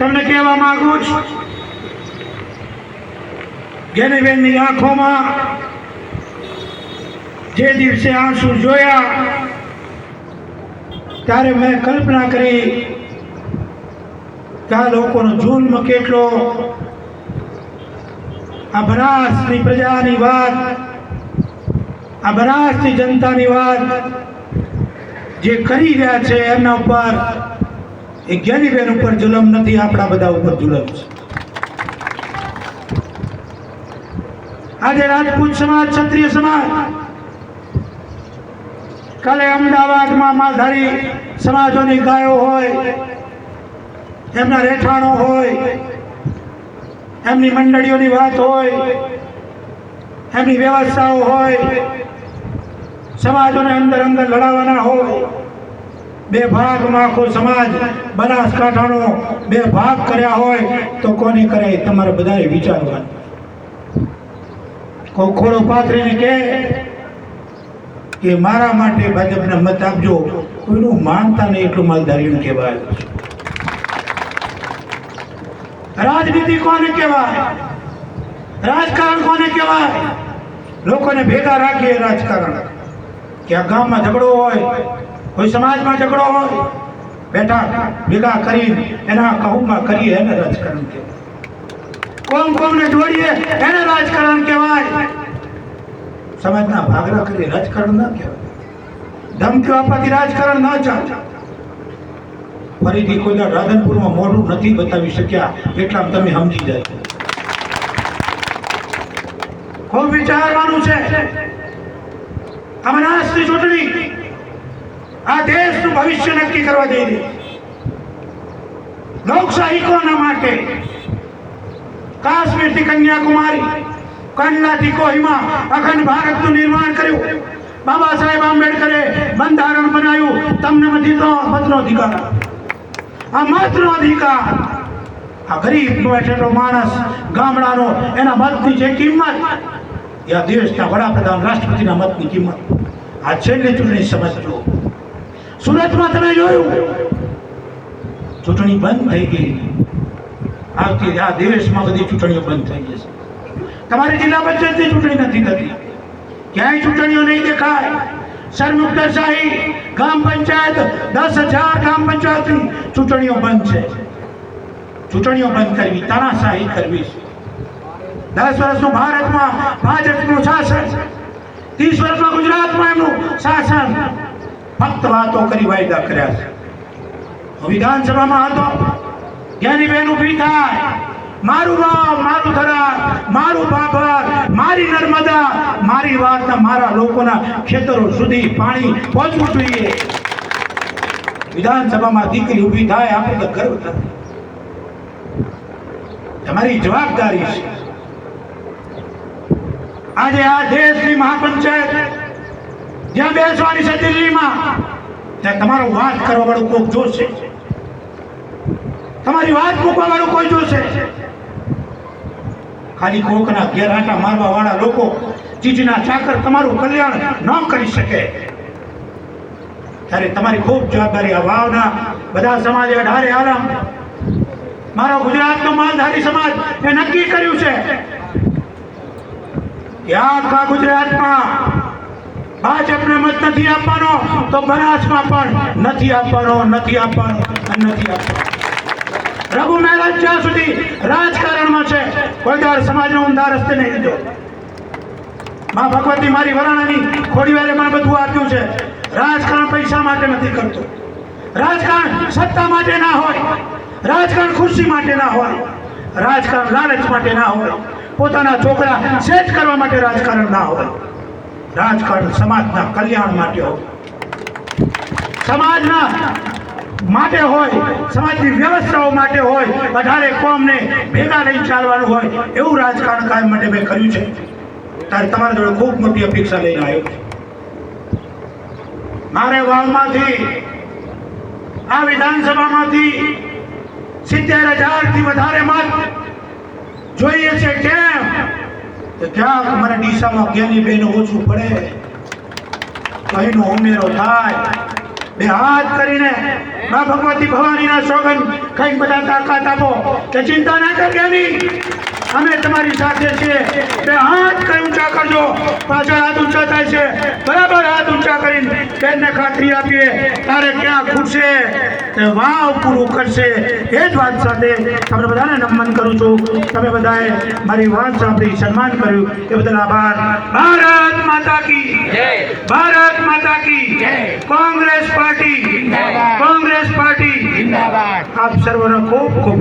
તમને કહેવા માંગુ છું જ્ઞાનીબેનની આંખોમાં જે દિવસે આંસુ જોયા, ત્યારે મેં કલ્પના કરી કે આ લોકોનો જુલ્મ કેટલો. આ બનાસની પ્રજાની વાત આ બનાસની જનતાની વાત જે કરી રહ્યા છે એમના ઉપર એ જ્ઞાનીબેન ઉપર જુલમ નથી? આપણા બધા ઉપર જુલમ છે. આજે રાજપૂત સમાજ, ક્ષત્રિય સમાજ, કાલે અમદાવાદમાં માલધારી સમાજોની ગાયો હોય, એમના રહેઠાણો હોય, એમની મંડળીઓની વાત હોય, એમની વ્યવસ્થાઓ હોય, સમાજોને અંદર અંદર લડાવવાના હોય બે ભાગમાં આખો સમાજ બનાસકાંઠાનો બે ભાગ કર્યા હોય તો કોને કરે? તમારે બધાએ વિચારવાનું. કોઈ ખોડો પાથરીને કે કે મારા માટે ભાજપને મત આપજો. કોઈનું માનતા નહીં એટલું માલધારીનું કહેવાય. રાજનીતિ કોને કહેવાય? રાજકારણ કોને કહેવાય? લોકોને ભેગા રાખીએ રાજકારણ. કે આ ગામમાં ઝઘડો હોય કોઈ સમાજમાં ઝઘડો હોય બેઠા ભેગા કરીને એના કહુમાં કરીએ એને રાજકારણ કહેવાય. કોમ કોમને જોડીએ એને રાજકારણ કહેવાય. સમાજના ભાગરા કરી રાજકારણ ન કહેવાય. ધમકીઓ આપવાથી રાજકારણ ન ચાલે. ફરીથી કોઈ રાધનપુરમાં મોઢું નથી બતાવી શક્યા એટલા તમે સમજી જાય. ખૂબ વિચારવાનું છે. બનાસની ચૂંટણી આ દેશનું ભવિષ્ય નક્કી કરવા જઈ રહી. છે. લોકશાહી કોના માટે કાશ્મીરથી કન્યાકુમારી, કંડલાથી કોહિમા, અખંડ ભારતનું નિર્માણ કર્યું. બાબા સાહેબ આંબેડકરે બંધારણ બનાવ્યું. તમને મથી તો મતનો અધિકાર. આ મતનો અધિકાર. આ ગરીબ બેઠેલો માણસ ગામડાનો, એના મતની જે કિંમત, એ દેશના વડાપ્રધાન રાષ્ટ્રપતિના મતની કિંમત. આ છેલ્લી ચૂંટણી સમજજો. સુરતમાં તમે જોયું? ચૂંટણી બંધ થઈ ગઈ. આવતી આ દેશમાં બધી ચૂંટણીઓ બંધ થઈ જશે. તમારી જિલ્લા પંચાયતની ચૂંટણી નથી થતી. ક્યાંય ચૂંટણીઓ નહીં દેખાય. સરમુક્તશાહી ગ્રામ પંચાયત, દસ હજાર ગ્રામ પંચાયતની ચૂંટણીઓ બંધ છે. ચૂંટણીઓ બંધ કરવી, તાનાશાહી કરવી છે. દસ વર્ષનું ભારતમાં ભાજપનું શાસન, ત્રીસ વર્ષમાં ગુજરાતમાં એમનું શાસન. ફક્ત વાતો કરી વાયદા કર્યા છે. હું વિધાનસભામાં હતો. જ્ઞાનીબેન ઊભી થાય. મારું ગામ મારું થરા મારું બાબર, મારી નર્મદા, મારી વાતના મારા લોકોના ખેતરો સુધી પાણી પહોંચવું જોઈએ. વિધાનસભામાં દીકરી ઊભી થાય, આપણે તો ગર્વ થાય. તમારી જવાબદારી છે. આજે આ દેશની મહાપંચાયત જ્યાં બેસવાની છે દિલ્હીમાં, ત્યાં તમારો વાત કરવા વાળું કોક જોશે. તમારી વાત મૂકવા વાળું કોઈ જોશે. ખાલી કોકના ઘેરાટા મારવા વાળા લોકો ચીજના ચાકર તમારું કલ્યાણ ન કરી શકે. ત્યારે તમારી ખૂબ જવાબદારી આ વાવના બધા સમાજે અઢારે આરામ મારો ગુજરાતનો માલધારી સમાજ એ નક્કી કર્યું છે કે આખા ગુજરાતમાં ભાજપને મત નથી આપવાનો, તો બનાસમાં પણ નથી આપવાનો નથી આપવાનો નથી આપવાનો. રઘુ મહારાજ જ્યાં સુધી રાજકારણમાં છે કોઈ દર સમાજનો ઊંધા રસ્તે નહીં લીધો. મા ભગવતી મારી વરાણાની ખોડીવારે મને બધું આપ્યું છે. રાજકારણ પૈસા માટે નથી કરતું. રાજકારણ સત્તા માટે ના હોય, રાજકારણ ખુરશી માટે ના હોય, રાજકારણ લાલચ માટે ના હોય, પોતાના છોકરા સેટ કરવા માટે રાજકારણ ના હોય. રાજકારણ સમાજના કલ્યાણ માટે હોય. સમાજના માટે હોય, સમાજની વ્યવસ્થાઓ માટે હોય, વધારે કોમને ભેગા લઈ ચાલવાનું હોય, એવું રાજકારણ કાયમ માટે મેં કર્યું છે. ત્યારે તમારા જોડે ખૂબ મોટી અપેક્ષા લઈને આવ્યો મારે વાવમાંથી, આ વિધાનસભામાંથી સિત્તેર હજારથી વધારે મત જોઈએ છે કેમ? ક્યાંક મને ડીસામાં જ્ઞાની બેન ઓછું પડે? એનો ઉમેરો થાય. બે હાથ કરીને મા ભગવતી ભવાનીના સોગન કઈ બધા તાકાત આપો. કે ચિંતા ના કરવાની અમે તમારી સાથે છીએ. બે હાથ કઈ ઊંચા કરજો. પાછળ હાથ ઊંચા થાય છે. બરાબર હાથ ઊંચા કરીને બેનને ખાતરી આપીએ. તારે ક્યાં ખૂટશે? વાવ પૂરું કરશે. એ જ વાત સાથે તમને બધાને નમન કરું છું. તમે બધાએ મારી વાત સાંભળી સન્માન કર્યું. એ બદલ આભાર. ભારત માતા કી ભારત માતા કી કોંગ્રેસ પાર્ટી કોંગ્રેસ પાર્ટી આપ સર્વનો ખૂબ ખૂબ